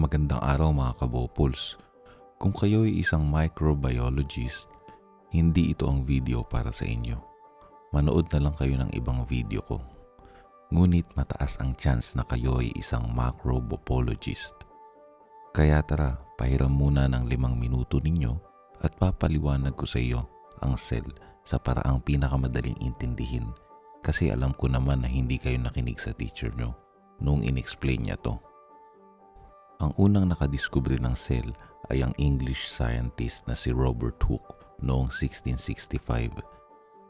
Magandang araw mga kabopuls. Kung kayo ay isang microbiologist, hindi ito ang video para sa inyo. Manood na lang kayo ng ibang video ko. Ngunit mataas ang chance na kayo ay isang macrobopologist. Kaya tara, pahiram muna ng limang minuto ninyo at papaliwanag ko sa iyo ang cell sa paraang pinakamadaling intindihin kasi alam ko naman na hindi kayo nakinig sa teacher nyo nung inexplain niya to. Ang unang nakadiskubre ng cell ay ang English scientist na si Robert Hooke noong 1665.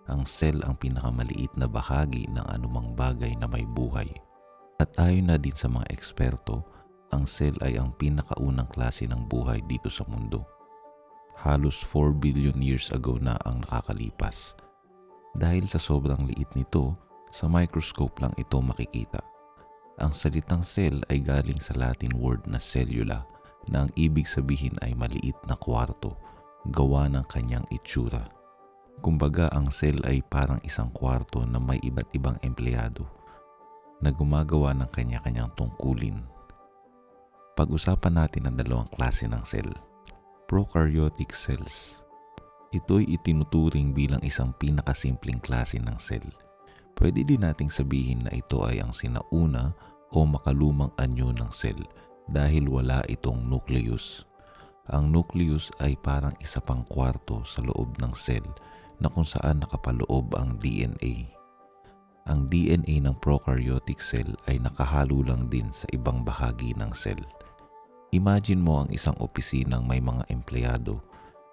Ang cell ang pinakamaliit na bahagi ng anumang bagay na may buhay. At ayon na din sa mga eksperto, ang cell ay ang pinakaunang klase ng buhay dito sa mundo. Halos 4 billion years ago na ang nakakalipas. Dahil sa sobrang liit nito, sa microscope lang ito makikita. Ang salitang cell ay galing sa Latin word na cellula na ang ibig sabihin ay maliit na kwarto gawa ng kanyang itsura. Kumbaga ang cell ay parang isang kwarto na may iba't ibang empleyado na gumagawa ng kanya-kanyang tungkulin. Pag-usapan natin ang dalawang klase ng cell. Prokaryotic cells. Ito'y itinuturing bilang isang pinakasimpleng klase ng cell. Pwede din nating sabihin na ito ay ang sinauna o makalumang anyo ng cell dahil wala itong nucleus. Ang nucleus ay parang isa pang kwarto sa loob ng cell na kung saan nakapaloob ang DNA. Ang DNA ng prokaryotic cell ay nakahalo lang din sa ibang bahagi ng cell. Imagine mo ang isang opisinang may mga empleyado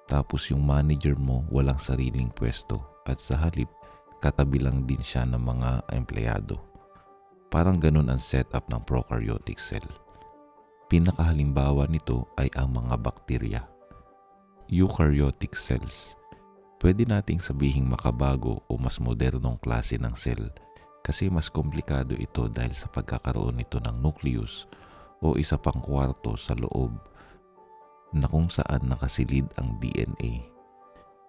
tapos yung manager mo walang sariling pwesto at sa halip katabi lang din siya ng mga empleyado. Parang ganun ang setup ng prokaryotic cell. Pinakahalimbawa nito ay ang mga bakterya. Eukaryotic cells. Pwede nating sabihing makabago o mas modernong klase ng cell kasi mas komplikado ito dahil sa pagkakaroon nito ng nucleus o isa pang kwarto sa loob na kung saan nakasilid ang DNA.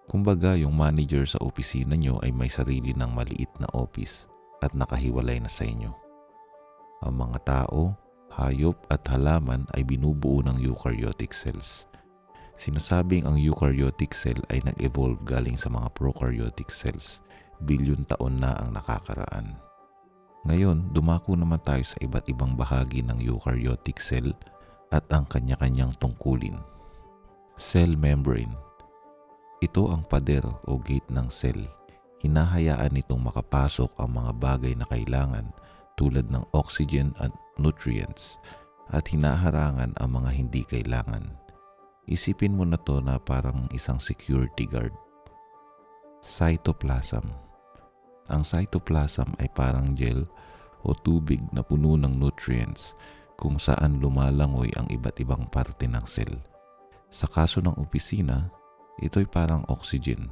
Kumbaga yung manager sa opisina nyo ay may sarili ng maliit na office at nakahiwalay na sa inyo. Ang mga tao, hayop at halaman ay binubuo ng eukaryotic cells. Sinasabing ang eukaryotic cell ay nag-evolve galing sa mga prokaryotic cells bilyon taon na ang nakakaraan. Ngayon, dumako naman tayo sa iba't ibang bahagi ng eukaryotic cell at ang kanya-kanyang tungkulin. Cell membrane. Ito ang pader o gate ng cell. Hinahayaan nitong makapasok ang mga bagay na kailangan tulad ng oxygen at nutrients at hinaharangan ang mga hindi kailangan. Isipin mo na to na parang isang security guard. Cytoplasm Ang cytoplasm ay parang gel o tubig na puno ng nutrients kung saan lumalangoy ang iba't ibang parte ng cell. Sa kaso ng opisina, ito'y parang oxygen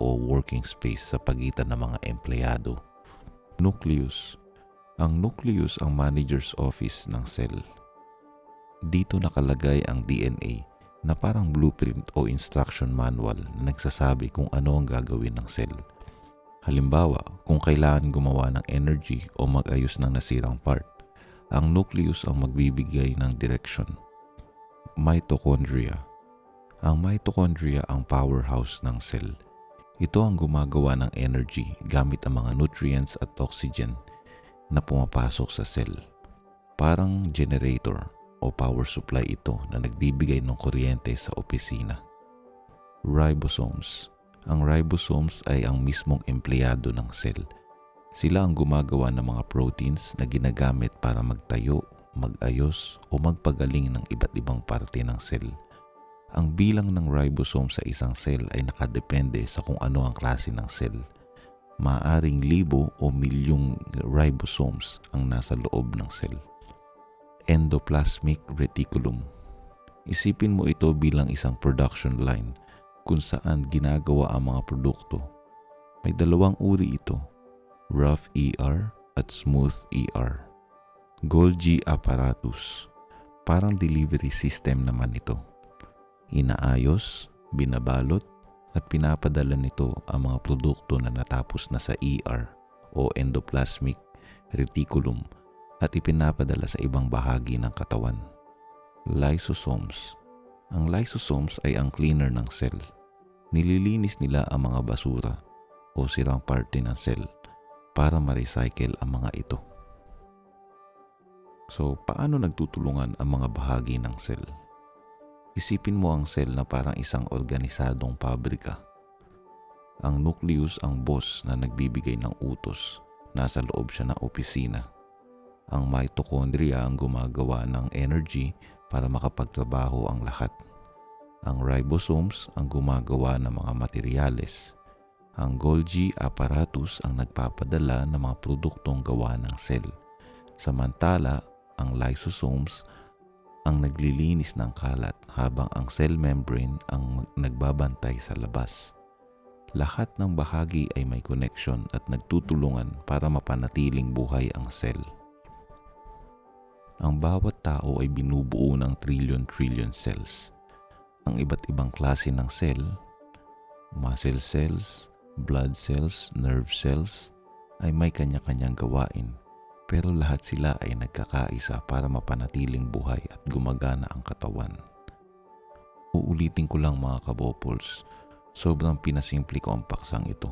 o working space sa pagitan ng mga empleyado. Nucleus ang nucleus ang manager's office ng cell. Dito nakalagay ang DNA na parang blueprint o instruction manual na nagsasabi kung ano ang gagawin ng cell. Halimbawa, kung kailangan gumawa ng energy o mag-ayos ng nasirang part, ang nucleus ang magbibigay ng direction. Mitochondria Ang mitochondria ang powerhouse ng cell. Ito ang gumagawa ng energy gamit ang mga nutrients at oxygen na pumapasok sa cell. Parang generator o power supply ito na nagbibigay ng kuryente sa opisina. Ribosomes Ang ribosomes ay ang mismong empleyado ng cell. Sila ang gumagawa ng mga proteins na ginagamit para magtayo, mag-ayos o magpagaling ng iba't ibang parte ng cell. Ang bilang ng ribosome sa isang cell ay nakadepende sa kung ano ang klase ng cell maaring libo o milyong ribosomes ang nasa loob ng cell. Endoplasmic reticulum. Isipin mo ito bilang isang production line kung saan ginagawa ang mga produkto. May dalawang uri ito, rough ER at smooth ER. Golgi apparatus, parang delivery system naman ito. Inaayos, binabalot, at pinapadala nito ang mga produkto na natapos na sa ER o endoplasmic reticulum at ipinapadala sa ibang bahagi ng katawan. Lysosomes Ang lysosomes ay ang cleaner ng cell. Nililinis nila ang mga basura o sirang parte ng cell para ma-recycle ang mga ito. So, paano nagtutulungan ang mga bahagi ng cell? Isipin mo ang cell na parang isang organisadong pabrika. Ang nucleus ang boss na nagbibigay ng utos. Nasa loob siya ng opisina. Ang mitochondria ang gumagawa ng energy para makapagtrabaho ang lahat. Ang ribosomes ang gumagawa ng mga materyales. Ang Golgi apparatus ang nagpapadala ng mga produktong gawa ng cell. Samantala, ang lysosomes ang naglilinis ng kalat habang ang cell membrane ang nagbabantay sa labas. Lahat ng bahagi ay may connection at nagtutulungan para mapanatiling buhay ang cell. Ang bawat tao ay binubuo ng trillion-trillion cells. Ang iba't ibang klase ng cell, muscle cells, blood cells, nerve cells, ay may kanya-kanyang gawain pero lahat sila ay nagkakaisa para mapanatiling buhay at gumagana ang katawan. Uulitin ko lang mga kabopols, sobrang pinasimple ko ang paksang ito.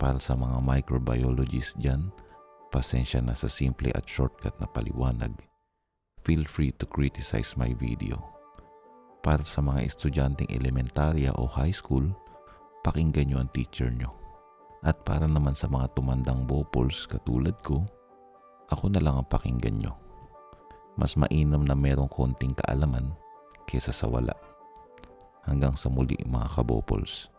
Para sa mga microbiologists dyan, pasensya na sa simple at shortcut na paliwanag. Feel free to criticize my video. Para sa mga estudyanteng elementarya o high school, pakinggan nyo ang teacher nyo. At para naman sa mga tumandang bopols katulad ko, ako na lang ang pakinggan nyo. Mas mainam na merong konting kaalaman kesa sa wala. Hanggang sa muli mga kabopols.